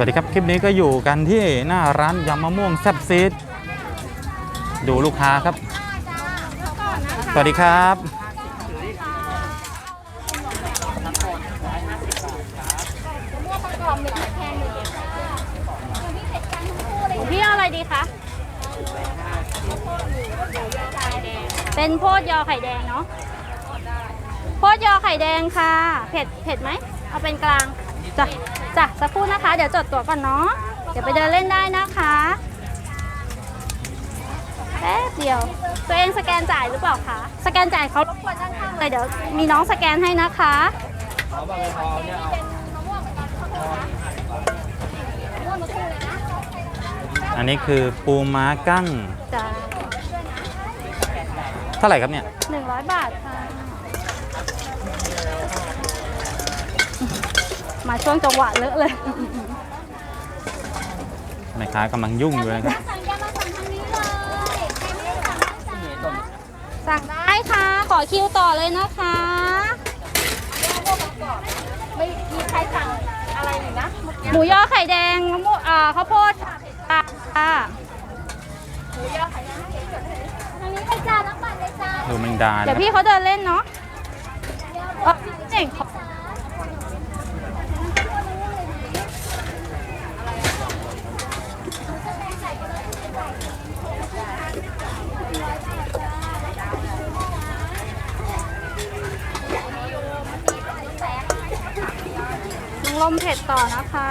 สวัสดีครับ คลิปนี้ก็อยู่กันที่หน้าร้านยำมะม่วงแซ่บซีดดูลูกค้าครับ สวัสดีครับ พี่เอาอะไรดีคะ เป็นโพดยอไข่แดงเนาะ โพดยอไข่แดงค่ะ เผ็ด เผ็ดไหม เอาเป็นกลางจ้ะ จ้ะสักครู่นะคะ เดี๋ยวจดตั๋วก่อนเนาะเดี๋ยวไปเดินเล่นได้นะคะแป๊บเดียว ตัวเองสแกนจ่ายหรือเปล่าคะสแกนจ่ายเขารบกวนด้านข้างเลยเดี๋ยวมีน้องสแกนให้นะคะอันนี้คือปูม้ากั้งจ้ะเท่าไหร่ครับเนี่ยหนึ่งร้อยบาทค่ะ มาช่วงจังหวะเลอะเลยแม่ค้ากำลังยุ่งอยู่นะครับ สั่งยามาสั่งทางนี้เลย ใครไม่ได้สั่งไม่สั่งสั่งได้ค่ะ ขอคิวต่อเลยนะคะ ไม่มีใครสั่งอะไรหนึ่งนะหมูยอไข่แดงมะม่วงอ่าข้าวโพดค่ะทางนี้เลยจ้าน้ำปั่นเลยจ้า ดูแมงดาเดี๋ยวนะครับพี่เขาเดินเล่นเนาะเอ้อเจ๋งขอ มเผ็ดต่อนะคะ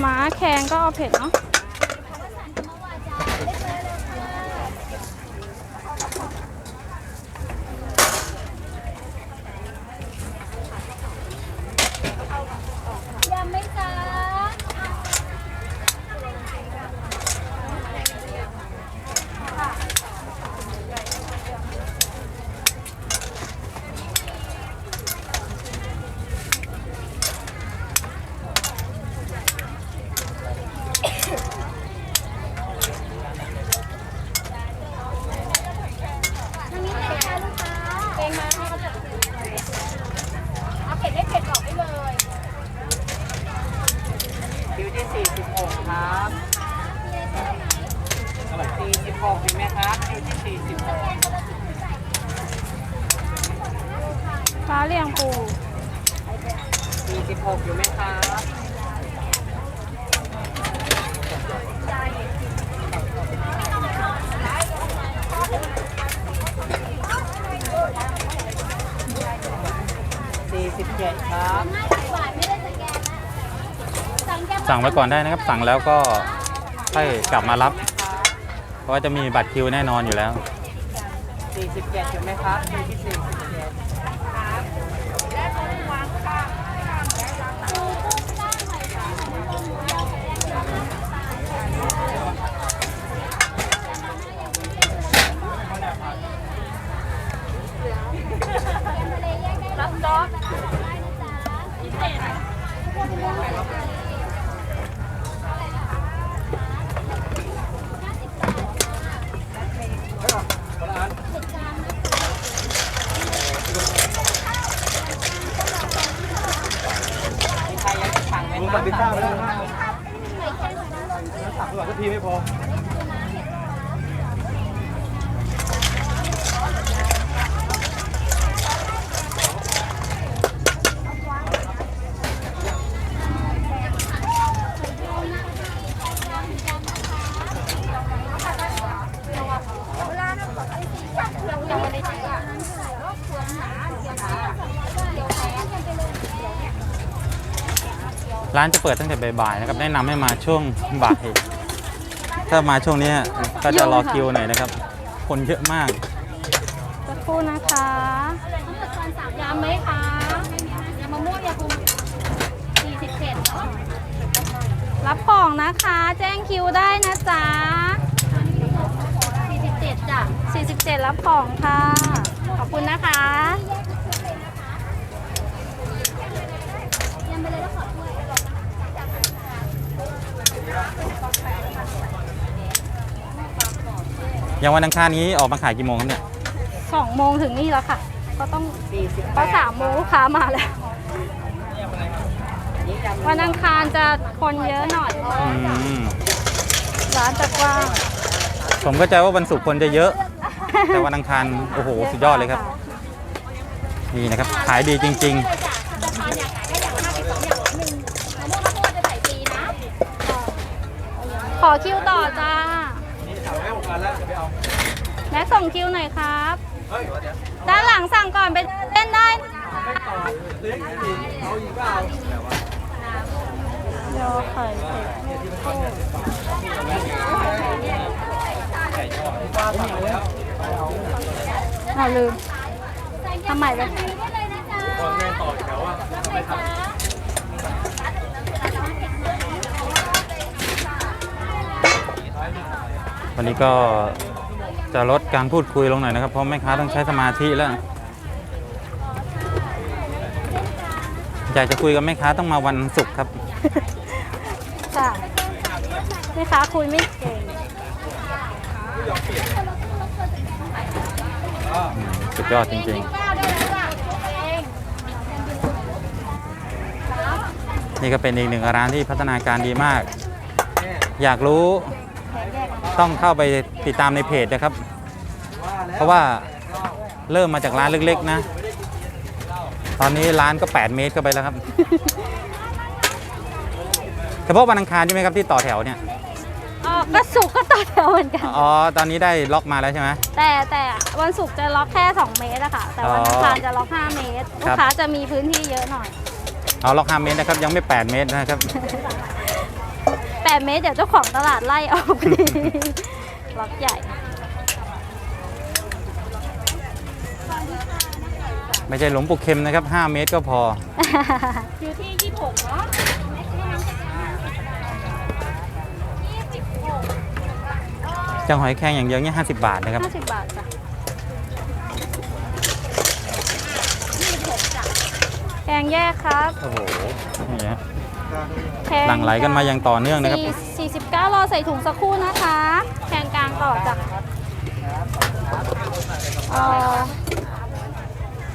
หมาแข็งก็เอาเผ็ดเนาะ ยำไหม่จ้า ทางนี้เลยจ้าลูกค้าเองมาให้เขาจัดเอาเผ็ดได้เผ็ดบอกได้เลย คิวที่ 46 ครับ46มีไหมครับคิวที่ฟ้าเรียงปู46 46อยู่ไหมครับ47ครับ หวานไม่ได้สแกนนะ สั่งยำสั่งไว้ก่อนได้นะครับ สั่งแล้วก็ค่อยกลับมารับ เพราะว่าจะมีบัตรคิวแน่นอนอยู่แล้ว 47อยู่ไหมครับคิวที่47รับจ๊อบ มีใครอยากจะสั่งไหมครับสั่งไปแล้ว สั่งก่อนสักทีไม่พอร้านจะเปิดตั้งแต่บ่ายๆนะครับ แนะนำให้มาช่วงบ่าย ถ้ามาช่วงนี้ก็จะรอคิวหน่อยนะครับ คนเยอะมากสักครู่นะคะยำไหมคะยำมะม่วงยำปู47เนาะรับของนะคะ แจ้งคิวได้นะจ๊ะ47จ้ะ47รับของค่ะ ขอบคุณนะคะ อย่างวันอังคารนี้ออกมาขายกี่โมงครับเนี่ยสองโมงถึงนี่แล้วค่ะ ก็ต้องสี่สิบก็สามโมงลูกค้ามาแล้ว วันอังคารจะคนเยอะหน่อยอืมร้านจะกว้างผมก็ใจว่าวันศุกร์คนจะเยอะ แต่วันอังคารโอ้โหสุดยอดเลยครับ นี่นะครับขายดีจริงจะทานอย่า งไหนได้อย่างห้าสิบสองอย่างละหนึ่งมะม่วงข้าวโพดจะใส่ฟรีนะขอคิวต่อจ้าแม่ส่งคิวหน่อยครับด้านหลังสั่งก่อนไปเล่นได้โยไข่เผ็ดอ่าลืมทำใหม่เลยได้เลยนะจ๊ะๆ วันนี้ก็จะลดการพูดคุยลงหน่อยนะครับ เพราะแม่ค้าต้องใช้สมาธิแล้ว อยากจะคุยกับแม่ค้าต้องมาวันศุกร์ครับ ค่ะแม่ค้าคุยไม่เก่งอืมสุดยอดจริงเก้าได้แล้วจ้ะเองๆ นี่ก็เป็นอีกหนึ่งร้านที่พัฒนาการดีมาก อยากรู้ ต้องเข้าไปติดตามในเพจนะครับ เพราะว่าเริ่มมาจากร้านเล็กๆนะ ตอนนี้ร้านก็ 8 เมตรก็ไปแล้วครับ เฉพาะวันอังคารใช่ไหมครับที่ต่อแถวเนี่ยอ๋อก็สุกร์ก็ต่อแถวเหมือนกัน อ๋อ ตอนนี้ได้ล็อกมาแล้วใช่ไหม แต่แต่วันศุกร์จะล็อกแค่ 2 เมตรอะค่ะ แต่วันอังคารจะล็อก 5 เมตรครัลูบกค้าจะมีพื้นที่เยอะหน่อย เอาล็อก5เมตรนะครับ ยังไม่ 8 เมตรนะครับ 8 เมตร เดี๋ยวเจ้าของตลาดไล่ออกดีล็อกใหญ่ ไม่ใช่หลวงปู่เข็มนะครับ 5 เมตรก็พอ อยู่ที่ยี่สิบหกเนาะจังหอยแครงอย่างเดียวเนี่ย50 บาทนะครับ 50 บาทจ้ะแกงแยกครับ โอ้โหนี่ฮะ แพงหลั่งไหลกันมาอย่างต่อเนื่องนะครับ สี่49รอใส่ถุงสักครู่นะคะแพงกลางต่อจ้ะเอ่อ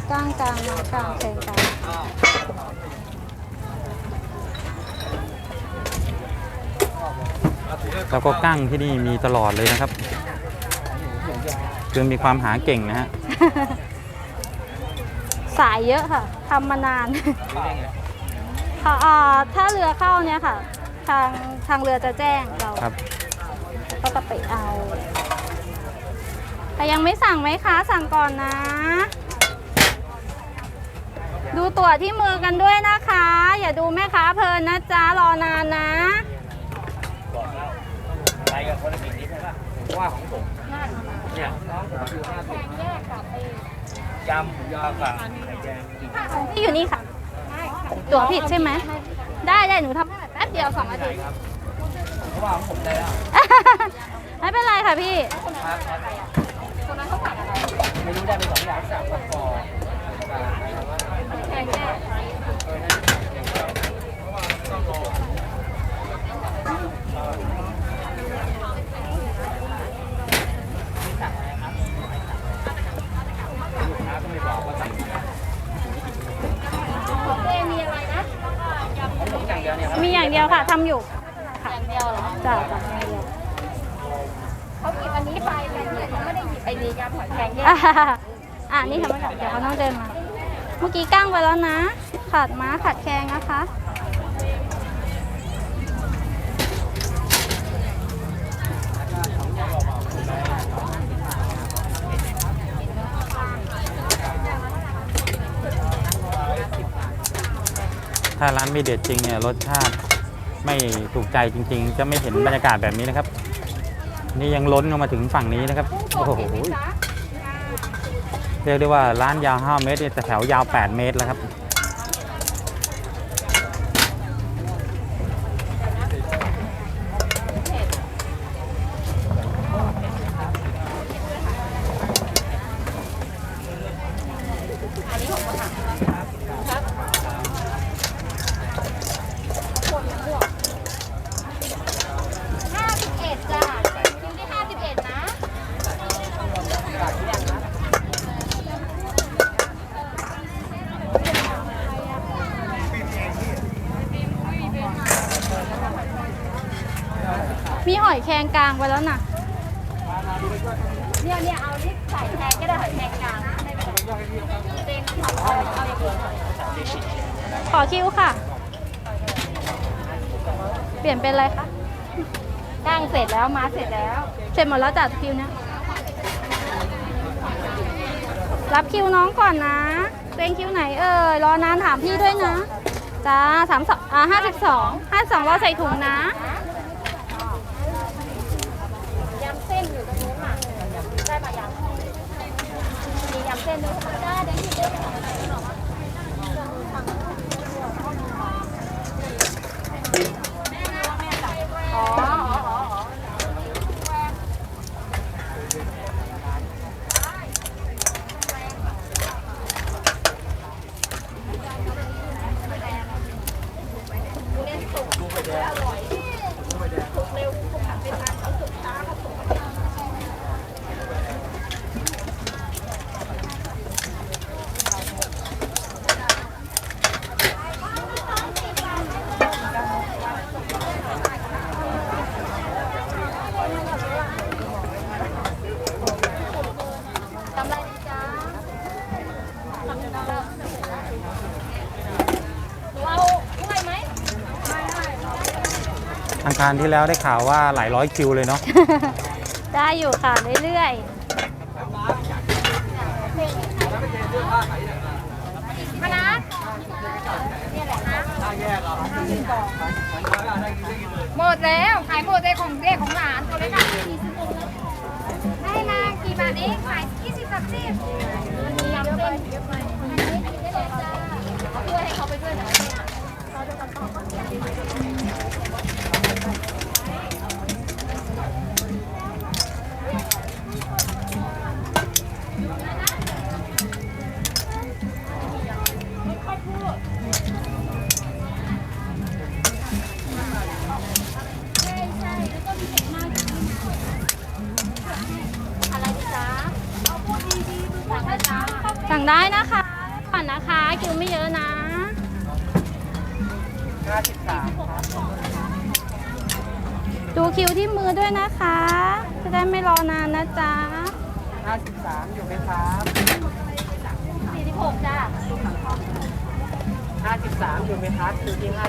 กลางกลางมากลางแพงกลางแล้วก็กั้งที่นี่มีตลอดเลยนะครับคือมีความหาเก่งนะฮะ สายเยอะค่ะทำมานาน ค่ะอ่าถ้าเรือเข้าเนี่ยค่ะ ทางทางเรือจะแจ้งเราครับ ก็จะไปเอา แต่ยังไม่สั่งไหมคะ สั่งก่อนนะ ดูตั๋วที่มือกันด้วยนะคะ อย่าดูแม่ค้าเพลินนะจ๊ะ รอนานนะ ไปกับคนละกี่นิดใช่ป่ะผมว่าของผมเนี่ยน้องผมอยู่ห้าสิบยำยอกับไข่แดงที่อยู่นี่ค่ะ ตั๋วผิดใช่ไหม ได้ได้หนูทำแป๊บเดียวสองนาทีเพราะว่าของผมได้แล้วไม่เป็นไรค่ะพี่ ไม่รู้ได้ไปสองอย่างสามคนพอเองมีอะไรนะ ของผมอย่างเดียวเนี่ยครับ มีอ ย่างเดียวค่ะทำอยู่อย่างเดียวเหรอจ้ะจ้ะอย่างเดียวเขาหยิบอันนี้ไปแต่เนี่ยยังไม่ได้หยิบไอ้นี่ยำหอยแครงแยกอะอะนี่ทำไมเดี๋ยวเขาต้องเดินมา เมื่อกี้กั้งไปแล้วนะ ขาดม้าขาดแคงนะคะ ถ้าร้านไม่เด็ดจริงเนี่ยรสชาติ ไม่ถูกใจจริง ๆ จะไม่เห็นบรรยากาศแบบนี้นะครับ นี่ยังล้นลงมาถึงฝั่งนี้นะครับโอ้โหเรียกได้ว่าร้านยาว 5 เมตรแต่แถวยาว 8 เมตรแล้วครับ ห้าสิบเอ็ดจ้ะคิวที่ห้าสิบเอ็ดนะ มีหอยแครงกลาง ไปแล้วน่ะเนี่ยเนี่ยเอาลิปใส่แทนก็ได้แครงกลางไม่เป็นไรเต็งเอาเอาเองขอคิวค่ะ เปลี่ยนเป็นอะไรคะกลางเสร็จแล้วมาเสร็จแล้ว เสร็จหมดแล้วจัดคิวเนี้ยรับคิวน้องก่อนนะเป็นคิวไหนเอ่ยรอนานถามพี่ด้วยนะจ้าสามสองอ่าห้าสิบสองห้าสองรอใส่ถุงนะ ยำเส้นอยู่ตรงนู้นอะได้มายำมียำเส้นด้วยค่ะได้เดี๋ยวหยิบได้ค่ะอ๋ออ๋ออ๋ออ๋อ กำไรดีจ้าหนูเอาถ้วยไหม อั งคารที่แล้วได้ข่าวว่าหลายร้อยคิวเลยเนาะ ได้อยู่ค่ะเรื่อยคณะหมดแล้วขายหมดเลยของเด็กของหลานตัวเล็กอะได้มากี่บาทเองขายยี่สิบสามสิบมันมียำเส้นอันนี้อันนี้ได้เลยจ้าเอาถ้วยให้เขาไปด้วยนะ สั่งได้นะคะก่อนนะคะคิวไม่เยอะนะดูคิวที่มือด้วยนะคะ จะได้ไม่รอนานนะจ๊ะ53อยู่ไหมครับสี่สิบหกจ้า53อยู่ไหมครับคือที่53